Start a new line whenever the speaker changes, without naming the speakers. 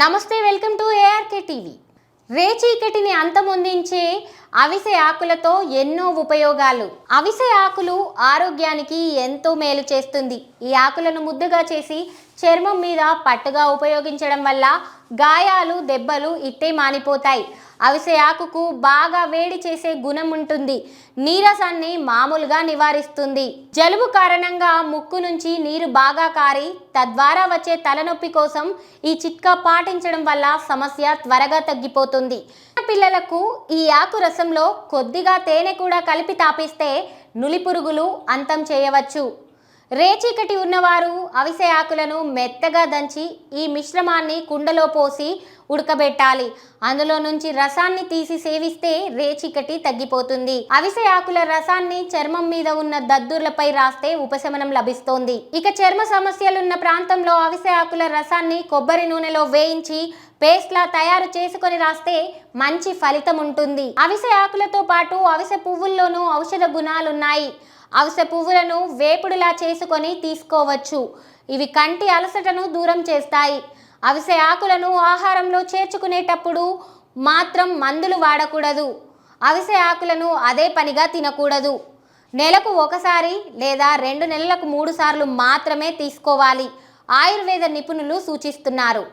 నమస్తే welcome to ARK TV రేచీకటిని అంతమొందించే అవిసె ఆకులతో ఎన్నో ఉపయోగాలు. అవిసె ఆకులు ఆరోగ్యానికి ఎంతో మేలు చేస్తుంది. ఈ ఆకులను ముద్దుగా చేసి చర్మం మీద పట్టుగా ఉపయోగించడం వల్ల గాయాలు దెబ్బలు ఇట్టే మానిపోతాయి. అవిసె ఆకుకు బాగా వేడి చేసే గుణం ఉంటుంది. నీరసాన్ని మామూలుగా నివారిస్తుంది. జలుబు కారణంగా ముక్కు నుంచి నీరు బాగా కారి తద్వారా వచ్చే తలనొప్పి కోసం ఈ చిట్కా పాటించడం వల్ల సమస్య త్వరగా తగ్గిపోతుంది. పిల్లలకు ఈ ఆకు రసంలో కొద్దిగా తేనె కూడా కలిపి తాపిస్తే నులి పురుగులు అంతం చేయవచ్చు. రేచీకటి ఉన్నవారు అవిసె ఆకులను మెత్తగా దంచి ఈ మిశ్రమాన్ని కుండలో పోసి ఉడకబెట్టాలి. అందులో నుంచి రసాన్ని తీసి సేవిస్తే రేచీకటి తగ్గిపోతుంది. అవిసె ఆకుల రసాన్ని చర్మం మీద ఉన్న దద్దుర్లపై రాస్తే ఉపశమనం లభిస్తోంది. ఇక చర్మ సమస్యలున్న ప్రాంతంలో అవిసె ఆకుల రసాన్ని కొబ్బరి నూనెలో వేయించి పేస్ట్లా తయారు చేసుకొని రాస్తే మంచి ఫలితం ఉంటుంది. అవిసె ఆకులతో పాటు అవిసె పువ్వుల్లోనూ ఔషధ గుణాలున్నాయి. అవిసె పువ్వులను వేపుడులా చేసుకొని తీసుకోవచ్చు. ఇవి కంటి అలసటను దూరం చేస్తాయి. అవిసె ఆకులను ఆహారంలో చేర్చుకునేటప్పుడు మాత్రం మందులు వాడకూడదు. అవిసె ఆకులను అదే పనిగా తినకూడదు. నెలకు ఒకసారి లేదా రెండు నెలలకు మూడు సార్లు మాత్రమే తీసుకోవాలి. ఆయుర్వేద నిపుణులు సూచిస్తున్నారు.